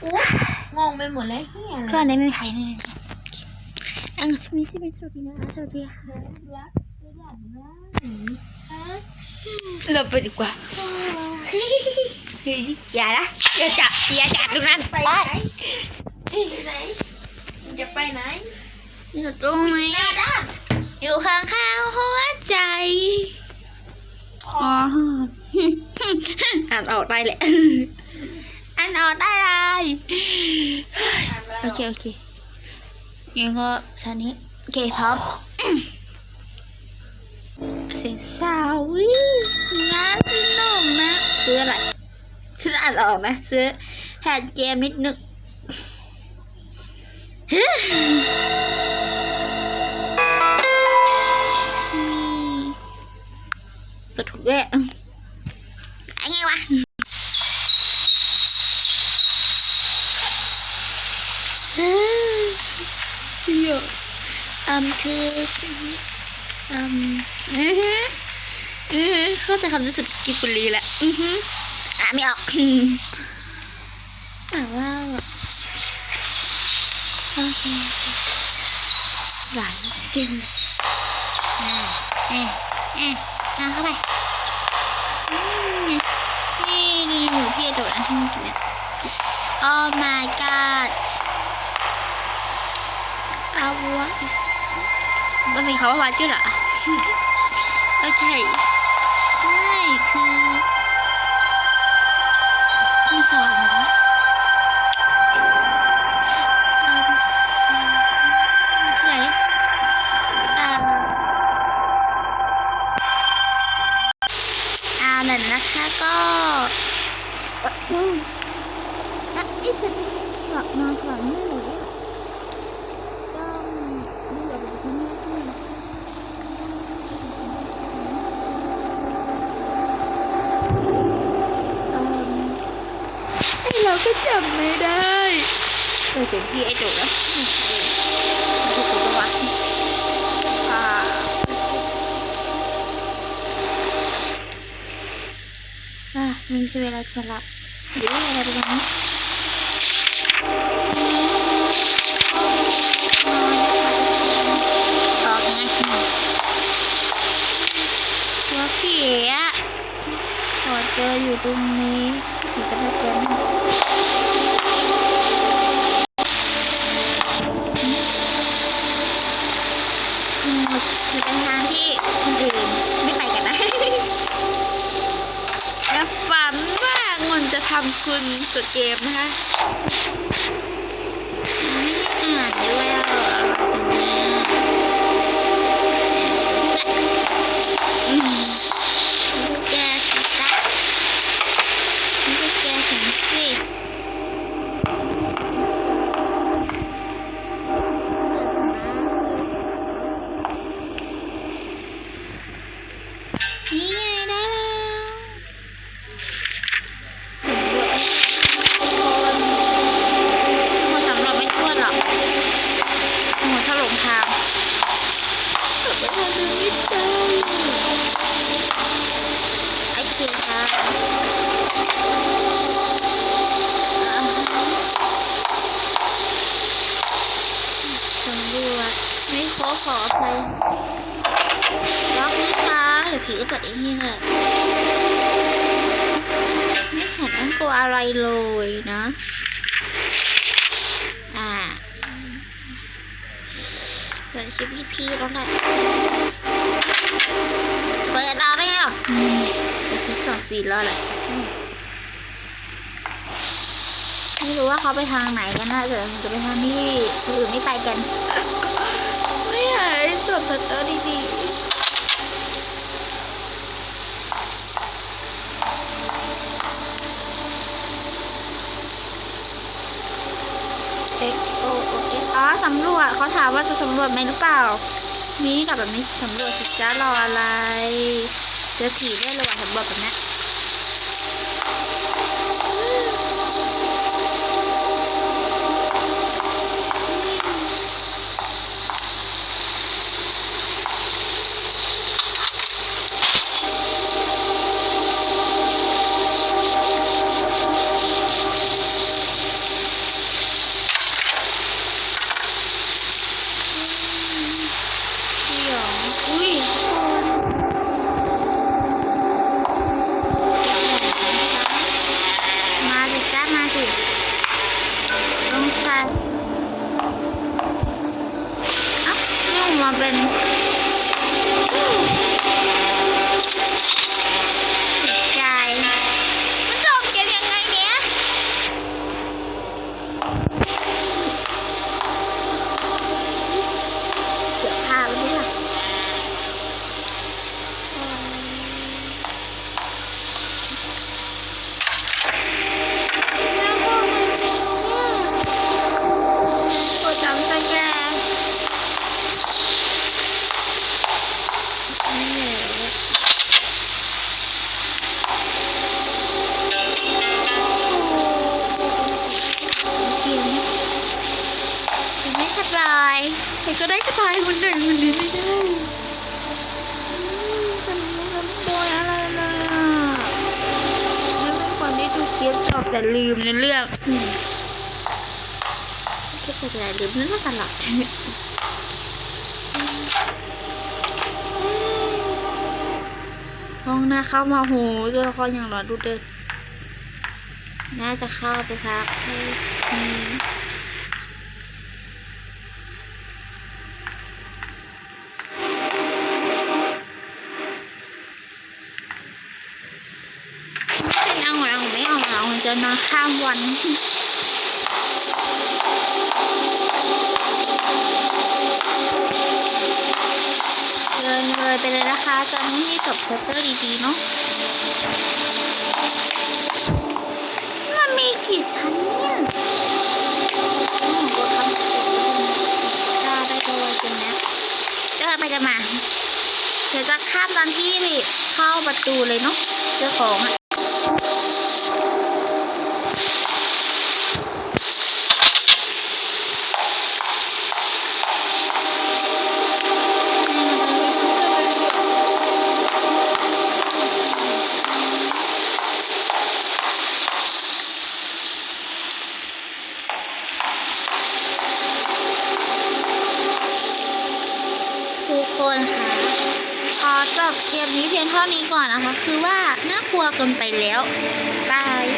โอ้งงไปหมดเลยเฮียเพื่อนได้ไม่มีใครเลยอังมีสิเป็นสวัสดีนะสวัสดีค่ะรักระดับล่างฮะเราไปดีกว่าเฮ้ยอย่านะอย่าจับอย่าจับตรงนั้นไปไหนไปไหนมึงจะไปไหนอยู่ตรงนี้หน้าด้านอยู่ข้างข้างหัวใจอ๋ออ่านออกได้แหละอ่า นออกได้เลยโอเคโอเคยังก็ชันนี้โอเคพร้อมเสียงสาววิน่าสนุกนะซื้ออะไรซื้ออ่านออกนะซื้อแผ่นเกมนิดนึงกดถูกด้วยไอ้ไงวะเสีย อัมคืออัมอือฮึอือฮึเข้าใจคำรู้สึกกิบุรีแหละอือฮึอ่านไม่ออกแต่ว่าโอเคโอเคหลายจริงเลยอ่าเอ๊ะเอ๊ะอะเข้าไปนี่นี่หนูพี่โดดอันที่เมื่อกี้เนี่ย Oh my god อา วะ is มันมีคำว่าวาจุดเหรอไม่ใช่ไม่คือไม่สอนเหรอวะคำสอนที่ไหนอ่าอ่านั่นนะคะก็เอ่ออืมอะไอ้สัตว์กลับมาฝังไม่หนูเนี่ยต้องรีบออกไปจากที่นี่ใช่ไหมเอิ่มไอ้ เราก็จำไม่ได้เออเสียงพี่ไอ้จุกนะจุกถูกปะวะอ่ามันจะเวลาจะหลับหรืออะไรประมาณนี้นอนนะคะออกไงตัวผีอะ ขอเจออยู่ตรงนี้ผีจะมาเกินนะอืมคือเป็นทางที่คนอื่นไม่ไปกันนะและฝันว่างนจะทำคุณกดเกมนะคะไม่อ่านด้วย ไม่ทันเดินไม่ได้โอเคค่ะสำรวจไม่ขอขออภัยล็อกนะคะเดี๋ยวผีก็เปิดเองนี่แหละไม่เห็นต้องกลัวอะไรเลยนะ เปิดคลิปพี่พีแล้วแหละจะเปิดอะได้ไงหรออืมเปิดคลิปสองสี่แล้วแหละไม่รู้ว่าเขาไปทางไหนกันนะเดี๋ยวจะไปทางที่คนอื่นไม่ไปกัน ไม่หายจบสตอรี่ดีำรวจเขาถามว่าจะสำรวจไหมหรือเปล่ามีกับแบบนี้สำรวจสิจ้ารออะไร เจอผีได้ระหว่ะสำรวจแบบนี้ bumping. ายแต่ก็ได้สบายคนหนึ่งคนนี้ไม่ได้ฉันไม่รู้บอยอะไรเลยอะฉันเป็นคนที่ดูเสียจบแต่ลืมในเรื่องอืมก็จะได้ลืมนั่นมาตลอดห้องหน้าเข้ามาโหตัวละครอย่างหลอดดูเดินน่าจะเข้าไปพักให้ จะนอนข้ามวันเดินเลยไปเลยนะคะจะไม่ให้จบเพเปอร์ดีๆเนาะมันมีกี่ชั้นเนี่ยโอ้โหคำสูงได้ได้ตัวจริงนะเจอไปกันมา เดี๋ยวจะข้ามตอนที่เข้าประตูเลยเนาะเจอของอะ จบเกมนี้เพียงเท่านี้ก่อนนะคะ คือว่าน่ากลัวเกินไปแล้ว บาย